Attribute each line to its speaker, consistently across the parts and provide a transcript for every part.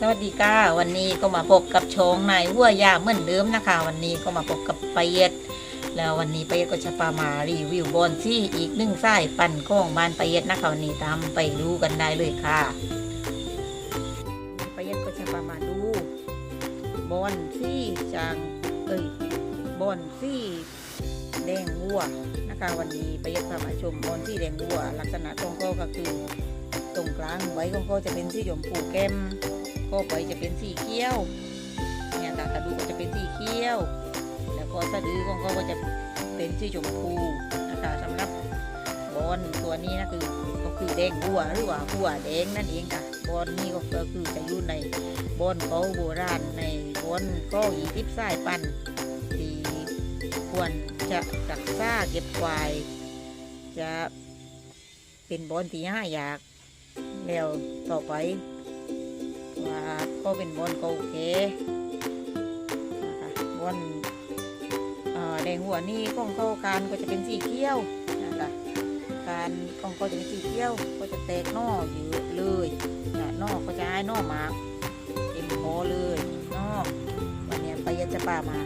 Speaker 1: สวัสดีค่ะวันนี้ก็มาพบกับชงนายหัวยาเหมือนเดิมนะคะ วันนี้ก็มาพบกับปเย็ดแล้ววันนี้ปเย็ดก็จะพามารีวิวบอนซี่อีกหนึ่งไส้ปั่นของบ้านปเย็ดนะคะวันนี้ตามไปดูกันได้เลยค่ะปเย็ดก็จะพามาดูบอนซี่จางเอ้ยบอนซี่แดงวัวนะคะ วันนี้ปเย็ดพามาชมบอนซี่แดงวัว ลักษณะตรงก็ก็คือตรงกลางไว้ของเขาจะเป็นสีชมพูเข้ม ก็ไปจะเป็นสีเขียว เนี่ยตากระดูกก็จะเป็นสีเขียว แล้วก็สะดือของเขาก็จะเป็นสีชมพูนะคะสำหรับบอนตัวนี้นะคือก็คือแดงบัวหรือว่าบัวแดงนั่นเองค่ะบอนนี่ก็คือจะอยู่ในบอนเขาโบราณในบอนก็ยีทิพสายปันที่ควรจะรักษาเก็บไว้จะเป็นบอนที่ห้าอยากแล้วต่อไป ว่าก็เป็นบอลก่าแก่นะคะบอลแดงหัวนี่ของเข้าการก็จะเป็นสีเขียวนะคะการของเขาจะเป็นสีเขียวก็จะแตกน่อเยอะเลยนะนอก็จะให้นอหมาเต็มโพเลยน่อวันนี้ไปยัจะป่ามา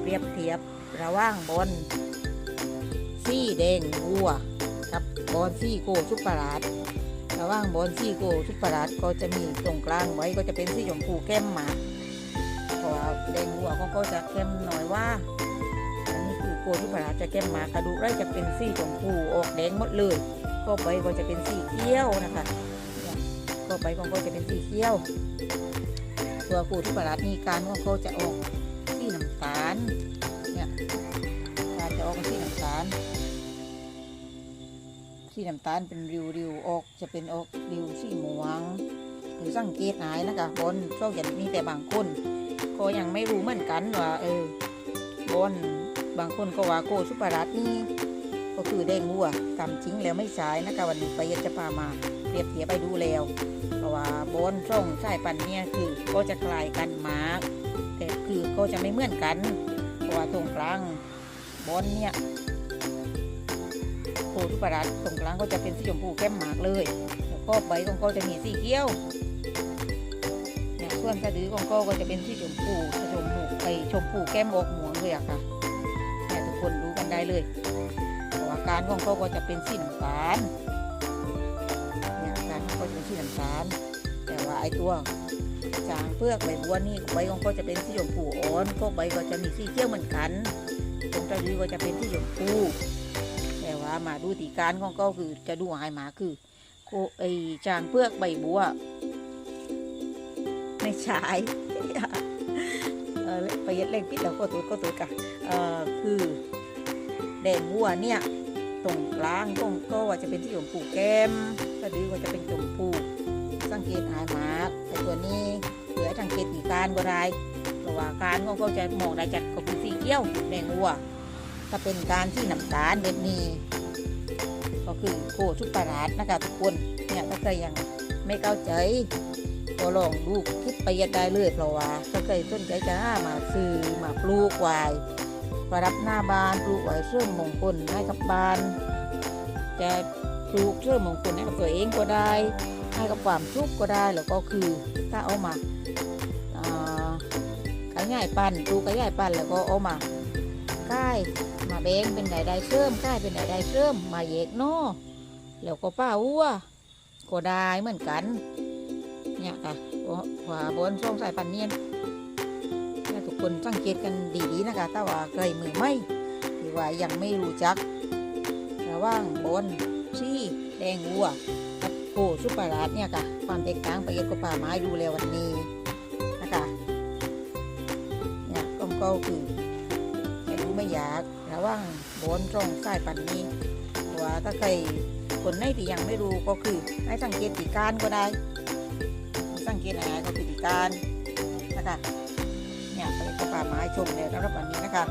Speaker 1: เปรียบเทียบระหว่างบอลสีแดงวัวกับบอลสีโกชุกประหลาด ระหว่างบอลซี่โกทุกประหลาดก็จะมีตรงกลางไว้ก็จะเป็นสีชมพูเข้มหมาเพราะว่าแดงหัวเขาก็จะเข้มหน่อยว่า อันนี้คือโกทุกประหลาดจะเข้มหมากระดูกไร่จะเป็นสีชมพูออกแดงหมดเลยก็ใบก็จะเป็นสีเขียวนะคะก็ใบของเขาจะเป็นสีเขียว ตัวโกทุกประหลาดนี่การของเขาจะออกสีน้ำตาลเนี่ยการจะออกสีน้ำตาล สีน้ำตาลเป็นริวริวๆออก จะเป็นออกริวสีม่วงหรือสังเกตหายนะคะบนช่วงอย่างนี้แต่บางคนก็ยังไม่รู้เหมือนกันว่าเออบนบางคนก็ว่าโกสุปารัตนี่ก็คือแดงวัวตามจริงแล้วไม่ใช่นะคะวันนี้ไปยัจะพามาเปรียบเทียบไปดูแล้วเพราะว่าบนช่องสายปันเนี่ยคือก็จะคลายกันมากแต่คือก็จะไม่เหมือนกันเพราะว่าตรงกลางบนเนี่ย โพธิปรัสตรงกลางก็จะเป็นสีชมพูเข้มมากเลย แล้วก็ใบของเขาจะมีสีเขียวเนี่ยส่วนสะดือของเขาก็จะเป็นสีชมพูชมพูไอชมพูแก้มออกหมวงเลยอะค่ะเนี่ยทุกคนรู้กันได้เลยเพราะว่าการของเขาก็จะเป็นสีน้ำตาลเนี่ยการของเขาจะเป็นสีน้ำตาลแต่ว่าไอตัวจางเปลือกใบบัวนี่ใบของเขาจะเป็นสีชมพูอ่อนพวกใบก็จะมีสีเขียวเหมือนกันตรงสะดือก็จะเป็นสีชมพูามาดูตีการของเขาคือจะดูหายหมาคือโคไอจางเปลือกใบบัว ไม่ใช่เออไปยัดเล่งพิษแล้วก็ตัวก็ตัวกันเออคือแดงบัวเนี่ยตรงกลางตรงก็ว่าจะเป็นที่ชมพูแก้มกระดือก็จะเป็นชมพูสังเกตหายหมาไอตัวนี้เหลือสังเกตตีการก็ได้เพราะว่าการของเขาจะมองได้จากก็คือสีเขียวแดงบัวถ้าเป็นการที่น้ำตาลแบบนี้ ก็คือโคชุกปลาร้าดนะคะทุกคนเนี่ยถ้าใครยังไม่เข้าใจก็ลองดูคลิปไปยัดได้เลยเพราะว่าถ้าใครสนใจจะมาซื้อมาปลูกไว้ประดับหน้าบ้านปลูกไว้เสริมมงคลให้กับบ้านจะปลูกเสริมมงคลให้กับตัวเองก็ได้ให้กับความสุขก็ได้แล้วก็คือถ้าเอามาอ่าขยายปันปลูกขยายปันแล้วก็เอามา ค่ายมาแบงเป็นใดๆเชื่อมค่ายเป็นใดๆเชื่อมมาแยกนอแล้วก็ป้าวัวก็ได้เหมือนกัน เนี่ยค่ะขวาบนช่องสายปันเนียนเนี่ยทุกคนสังเกตกันดีๆนะคะถ้าว่าใครมือไม่หรือว่ายังไม่รู้จัก ระว่างบนชี่แดงวัวกับโคซุปเปอร์ราดเนี่ยค่ะ ความแตกต่างไปเย็นก็ป่าไม้ดูแล้ววันนี้นะคะเนี่ยก็คือ ว่างบนตรงสายปันนี้เพราะว่าถ้าใครคนไหนที่ยังไม่รู้ก็คือให้สังเกตตีการก็ได้สังเกตอะไรก็คือตีการนะคะเนี่ยไปก็ป่าไม้ชมในระรับวันนี้นะคะ